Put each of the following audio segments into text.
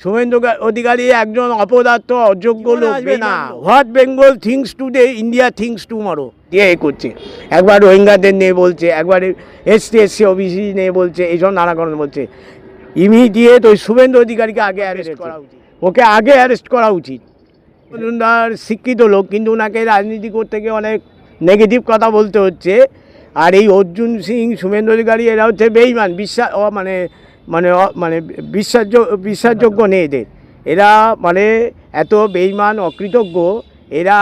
শুভেন্দু অধিকারী একজন অপদার্থ অযোগ্য লোক না। What Bengal thinks today India thinks tomorrow দিয়ে এ করছে। একবার রোহিঙ্গাদের নিয়ে বলছে একবার এসসি এসসি ওবিসি নিয়ে বলছে এইসব নানা কারণ বলছে। ইমিডিয়েট ওই শুভেন্দু অধিকারীকে আগে অ্যারেস্ট করা উচিত। ওকে আগে অ্যারেস্ট করা উচিত। মজুমদার শিক্ষিত লোক কিন্তু ওনাকে রাজনীতি করতে গিয়ে অনেক নেগেটিভ কথা বলতে হচ্ছে। আর এই অর্জুন সিং শুভেন্দু অধিকারী এরা হচ্ছে বেইমান বিশ্বাস মানে মানে অ- মানে বিশ্বাসযোগ্য বিশ্বাসযোগ্য নেই এদের। এরা মানে এত বেইমান অকৃতজ্ঞ এরা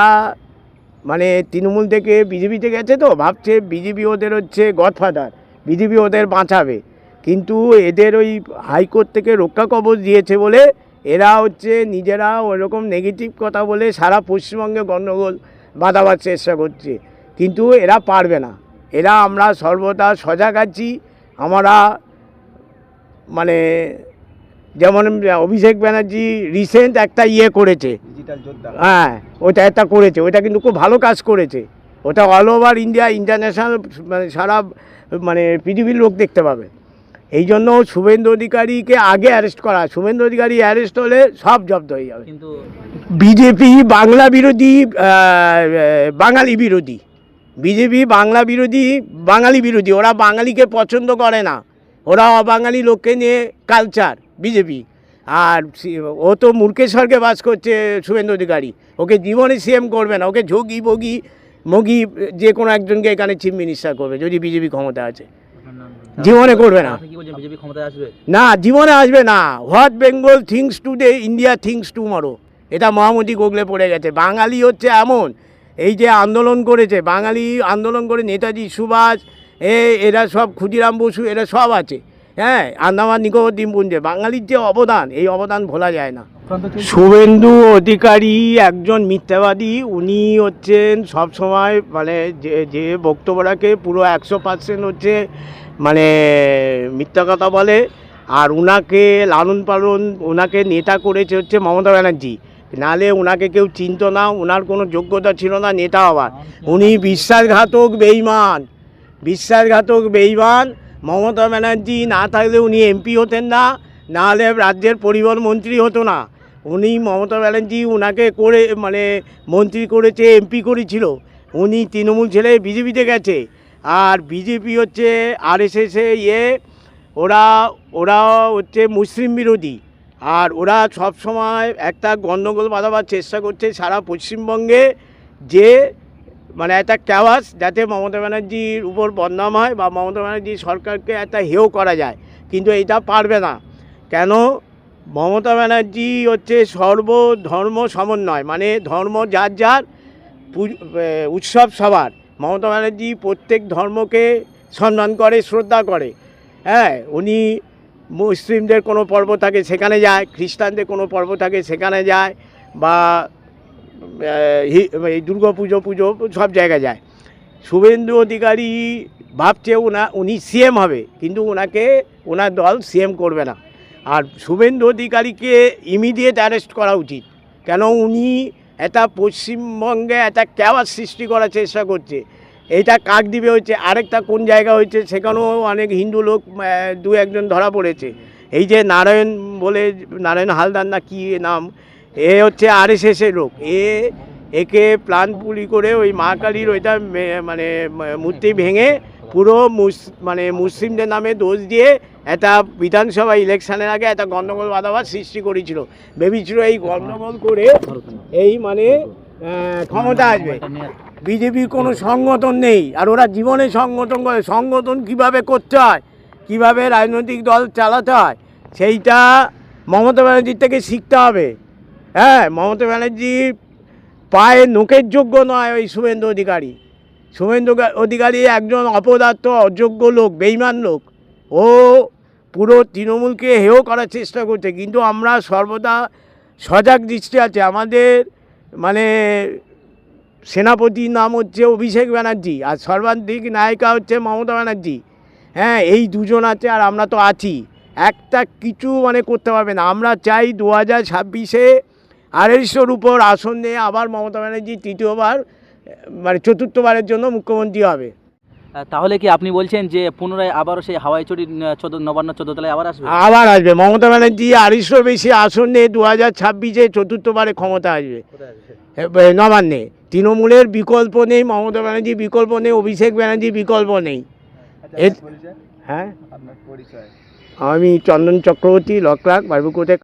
মানে তৃণমূল থেকে বিজেপিতে গেছে তো ভাবছে বিজেপি ওদের হচ্ছে গডফাদার বিজেপি ওদের বাঁচাবে। কিন্তু এদের ওই হাইকোর্ট থেকে রক্ষা কবচ দিয়েছে বলে এরা হচ্ছে নিজেরা ওরকম নেগেটিভ কথা বলে সারা পশ্চিমবঙ্গে গণ্ডগোল বাঁধাবার চেষ্টা করছে। কিন্তু এরা পারবে না। এরা আমরা সর্বদা সজাগ আছি আমরা মানে যেমন অভিষেক ব্যানার্জি রিসেন্ট একটা ইয়ে করেছে। হ্যাঁ ওটা একটা করেছে ওটা কিন্তু খুব ভালো কাজ করেছে। ওটা অল ওভার ইন্ডিয়া ইন্টারন্যাশনাল মানে সারা মানে পৃথিবীর লোক দেখতে পাবে। এই জন্য শুভেন্দু অধিকারীকে আগে অ্যারেস্ট করা শুভেন্দু অধিকারী অ্যারেস্ট হলে সব জব্দ হয়ে যাবে। কিন্তু বিজেপি বাংলা বিরোধী বাঙালি বিরোধী। বিজেপি বাংলা বিরোধী বাঙালি বিরোধী ওরা বাঙালিকে পছন্দ করে না। ওরা অবাঙালি লোককে নিয়ে কালচার বিজেপি আর ও তো মূর্খেশ্বরকে বাস করছে শুভেন্দু অধিকারী। ওকে জীবনে সিএম করবে না ওকে যোগী বগি মগি যে কোনো একজনকে এখানে চিফ মিনিস্টার করবে যদি বিজেপি ক্ষমতা আছে। জীবনে করবে না। না জীবনে আসবে না। What Bengal thinks today India thinks tomorrow এটা মহামতি গোগলে পড়ে গেছে। বাঙালি হচ্ছে এমন। এই যে আন্দোলন করেছে বাঙালি আন্দোলন করে নেতাজি সুভাষ এ এরা সব ক্ষুদিরাম বসু, এরা সব আছে। হ্যাঁ আন্দামান নিকোবর দ্বীপপুঞ্জে। বাঙালির যে অবদান, এই অবদান ভোলা যায় না। শুভেন্দু অধিকারী একজন মিথ্যাবাদী, উনি হচ্ছেন সবসময় মানে যে যে বক্তব্য রাখে, পুরো একশো পার্সেন্ট হচ্ছে মানে মিথ্যা কথা বলে। আর উনাকে লালন পালন ওনাকে নেতা করেছে হচ্ছে মমতা ব্যানার্জি। নালে ওনাকে কেউ চিনত না ওনার কোনো যোগ্যতা ছিল না নেতা হওয়ার। উনি বিশ্বাসঘাতক বেইমান বিশ্বাসঘাতক বেইমান মমতা ব্যানার্জি না থাকলে উনি এমপি হতেন না নাহলে রাজ্যের পরিবহন মন্ত্রী হতো না। উনি মমতা ব্যানার্জি ওনাকে করে মানে মন্ত্রী করেছে এমপি করেছিল। উনি তৃণমূল ছেলে বিজেপিতে গেছে। আর বিজেপি হচ্ছে আরএসএসে ইয়ে ওরা ওরা হচ্ছে মুসলিম বিরোধী। আর ওরা সব সময় একটা গণ্ডগোল বাঁধাবার চেষ্টা করছে সারা পশ্চিমবঙ্গে যে মানে একটা ক্যাওয়াস যাতে মমতা ব্যানার্জির উপর বদনাম হয় বা মমতা ব্যানার্জি সরকারকে একটা হেও করা যায়। কিন্তু এটা পারবে না। কেন? মমতা ব্যানার্জি হচ্ছে সর্বধর্ম সমন্বয় মানে ধর্ম যার যার উৎসব সবার। মমতা ব্যানার্জি প্রত্যেক ধর্মকে সম্মান করে, শ্রদ্ধা করে। হ্যাঁ উনি মুসলিমদের কোনো পর্ব থাকে সেখানে যায়, খ্রিস্টানদের কোনো পর্ব থাকে সেখানে যায় বা এই দুর্গা পুজো পুজো সব জায়গায় যায়। শুভেন্দু অধিকারী ভাবছে ওনা, উনি সিএম হবে, কিন্তু ওনাকে, ওনার দল সিএম করবে না। আর শুভেন্দু অধিকারীকে ইমিডিয়েট অ্যারেস্ট করা উচিত। কেন উনি এটা পশ্চিমবঙ্গে একটা ক্যাওয়ার সৃষ্টি করার চেষ্টা করছে। এটা কাক দিবে হচ্ছে? আরেকটা কোন জায়গা হয়েছে? সেখানেও অনেক হিন্দু লোক দু একজন ধরা পড়েছে। এই যে নারায়ণ বলে, নারায়ণ হালদার না কী নাম? এ হচ্ছে আরএসএসের লোক। এ একে প্লান পুলি করে ওই মা কালীর ওইটা মানে মূর্তি ভেঙে পুরো মুস মানে মুসলিমদের নামে দোষ দিয়ে একটা বিধানসভা ইলেকশনের আগে একটা গণ্ডগোল বাধাবার সৃষ্টি করেছিল। ভেবেছিল এই গণ্ডগোল করে এই মানে ক্ষমতা আসবে। বিজেপির কোনো সংগঠন নেই, আর ওরা জীবনে সংগঠন করে। সংগঠন কীভাবে করতে হয়, কীভাবে রাজনৈতিক দল চালাতে হয়, সেইটা মমতা ব্যানার্জির থেকে শিখতে হবে। হ্যাঁ মমতা ব্যানার্জি পায়ে নোকের যোগ্য নয় ওই শুভেন্দু অধিকারী। শুভেন্দু অধিকারী একজন অপদার্থ, অযোগ্য লোক, বেইমান লোক। ও পুরো তৃণমূলকে হেয় করার চেষ্টা করছে, কিন্তু আমরা সর্বদা সজাগ দৃষ্টি আছে। আমাদের মানে সেনাপতির নাম হচ্ছে অভিষেক ব্যানার্জি আর সর্বাধিক নায়িকা হচ্ছে মমতা ব্যানার্জি। হ্যাঁ এই দুজন আছে আর আমরা তো আছি। একটা কিছু মানে করতে পারবে না। আমরা চাই দু হাজার ছাব্বিশে আড়াইশোর উপর আসন নিয়ে আবার মমতা ব্যানার্জি তৃতীয়বার মানে চতুর্থবারের জন্য মুখ্যমন্ত্রী হবে। তাহলে কি আপনি বলছেন যে পুনরায় আবারও সেই হাওয়াই চোদ্দ নবান্ন চোদ্দ তলায় আবার আসবে? আবার আসবে। মমতা ব্যানার্জি আড়াইশো বেশি আসন নিয়ে দু হাজার ছাব্বিশে চতুর্থবারে ক্ষমতা আসবে। নবান্নে। তৃণমূলের বিকল্প নেই মমতা ব্যানার্জি বিকল্প নেই অভিষেক ব্যানার্জি বিকল্প নেই। হ্যাঁ? আমি চন্দন চক্রবর্তী লকলাক বারবুকোতে